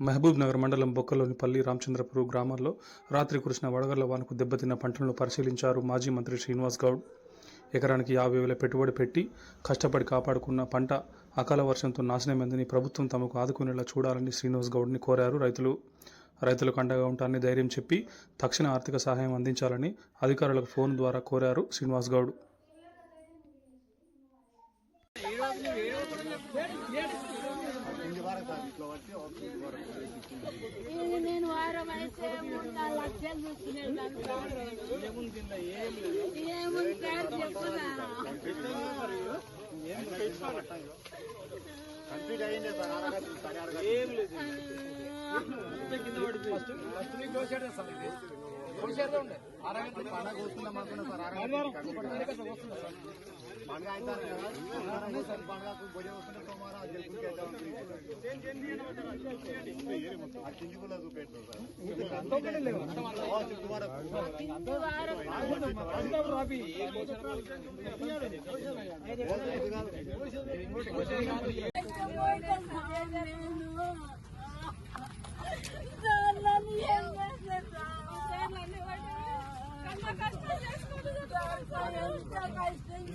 మహబూబ్ నగర్ మండలం బొక్కలోని పల్లి రామచంద్రపురం గ్రామంలో రాత్రి కురిసిన వడగళ్ళ వానకు దెబ్బతిన్న పంటలను పరిశీలించారు మాజీ మంత్రి శ్రీనివాస్ గౌడ్ ఎకరానికి యాభై వేల పెట్టుబడి పెట్టి కష్టపడి కాపాడుకున్న పంట అకాల వర్షంతో నాశనమైందని ప్రభుత్వం తమకు ఆదుకునేలా చూడాలని శ్రీనివాస్ గౌడ్ని కోరారు రైతులు రైతులకు అండగా ఉంటారని ధైర్యం చెప్పి తక్షణ ఆర్థిక సహాయం అందించాలని అధికారులకు ఫోన్ ద్వారా కోరారు శ్రీనివాస్ గౌడ్ ఇది నేను వారం అయితే మూడు నాలుగు లక్షలు చూసుకునేదాన్ని సార్. ఏముంది సార్ చెప్పురా ఇది సార్ పండుగ అయితే సరే పండుగకు భోజనం వస్తుంటే సోమవారం అది చేసుకుంటే ఆ చింజుకులా చూపెట్టు సార్ ఇంకోటి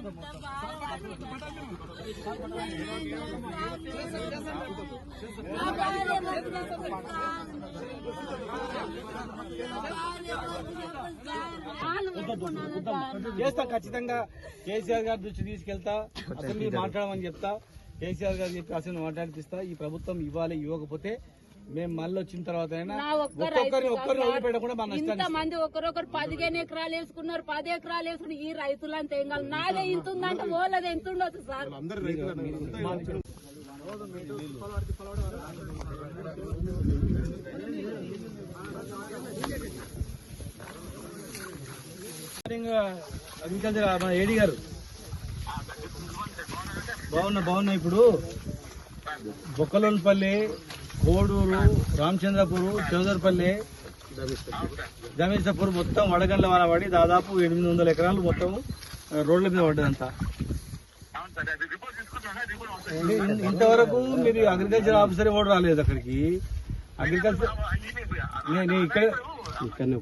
ఎంత నా భార్య సార్. నా భార్య సార్. నాన్న పెట్టుకున్నాను సార్. చేస్తా ఖచ్చితంగా కేసీఆర్ గారి దృష్టి తీసుకెళ్తా అసెంబ్లీ మాట్లాడమని చెప్తా కేసీఆర్ గారు చెప్పి అసెంబ్లీ మాట్లాడిపిస్తా ఈ ప్రభుత్వం ఇవ్వాలి ఇవ్వకపోతే మేము మళ్ళీ వచ్చిన తర్వాత అయినా నా ఒక్క ఒక్కొక్కరిని రైతు ఒక్కరిని సార్. వదిలిపెట్టకుండా మన ఇంత నష్టాన్ని మంది ఒకరొకరు పదిహేను ఎకరాలు వేసుకున్నారు పది ఎకరాలు వేసుకుని ఈ రైతులంతా ఏం కాదు నాదే ఇంత ఉందంటే ఓలది ఎంత ఉండదు సార్? అగ్రికల్చర్ మన ఏడి గారు. బాగున్నా బాగున్నా ఇప్పుడు. బొక్కలోనిపల్లి కోడూరు రామచంద్రపూర్ చౌదరిపల్లి జమీసాపూర్ మొత్తం వడగండ్ల వాన పడి దాదాపు ఎనిమిది వందల ఎకరాలు మొత్తం రోడ్ల మీద పడ్డదంతా. ఇంతవరకు మీరు అగ్రికల్చర్ ఆఫీసర్ కూడా రాలేదు అక్కడికి? అగ్రికల్చర్ నే- నేను ఇక్కడ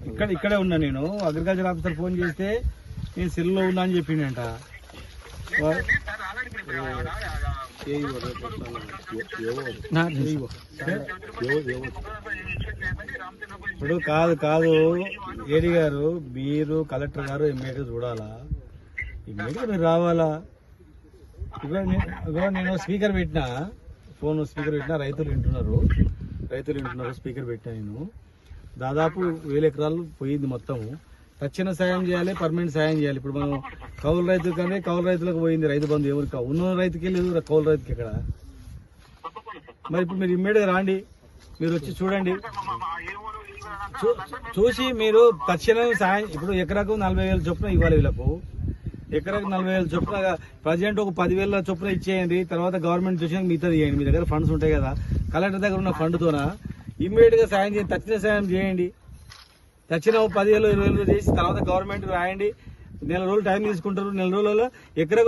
ఇక్కడ ఇక్కడే ఉన్నా నేను. అగ్రికల్చర్ ఆఫీసర్ ఫోన్ చేస్తే నేను సెల్లో ఉన్నా అని చెప్పిండంట. ఇప్పుడు కాదు కాదు. ఏడి గారు మీరు కలెక్టర్ గారు ఎమ్మెల్యే చూడాలా? ఇమ్మీడియట్గా మీరు రావాలా? ఇగో ఇగో నేను స్పీకర్ పెట్టినా. ఫోన్ స్పీకర్ పెట్టినా రైతులు వింటున్నారు. రైతులు వింటున్నారు స్పీకర్ పెట్టినా నేను. దాదాపు వేల ఎకరాలు పోయింది మొత్తం తక్షణ సాయం చేయాలి పర్మనెంట్ సాయం చేయాలి. ఇప్పుడు మనం కౌలు రైతు కానీ కౌలు రైతులకు పోయింది రైతు బంధు ఎవరికి ఉన్న రైతుకి లేదు కౌలు రైతుకి ఇక్కడ మరి ఇప్పుడు మీరు ఇమ్మీడియట్గా రాండి మీరు వచ్చి చూడండి. చూ- చూసి మీరు తక్షణం సాయం ఇప్పుడు ఎకరాకు నలభై వేలు చొప్పున ఇవ్వాలి వీళ్ళకు. ఎకరాకు నలభై వేలు చొప్పున ప్రజెంట్ ఒక పదివేల చొప్పున ఇచ్చేయండి తర్వాత గవర్నమెంట్ చూసి మిగతా ఇవ్వండి. మీ దగ్గర ఫండ్స్ ఉంటాయి కదా కలెక్టర్ దగ్గర ఉన్న ఫండ్తోన ఇమ్మీడియట్గా సాయం చేయండి తక్షణ సాయం చేయండి. తక్షణ పదిహేను పదివేలు ఇరవై వేలు చేసి తర్వాత గవర్నమెంట్ రాయండి. నెల రోజులు టైం తీసుకుంటారు. నెల రోజులలో ఎక్కడ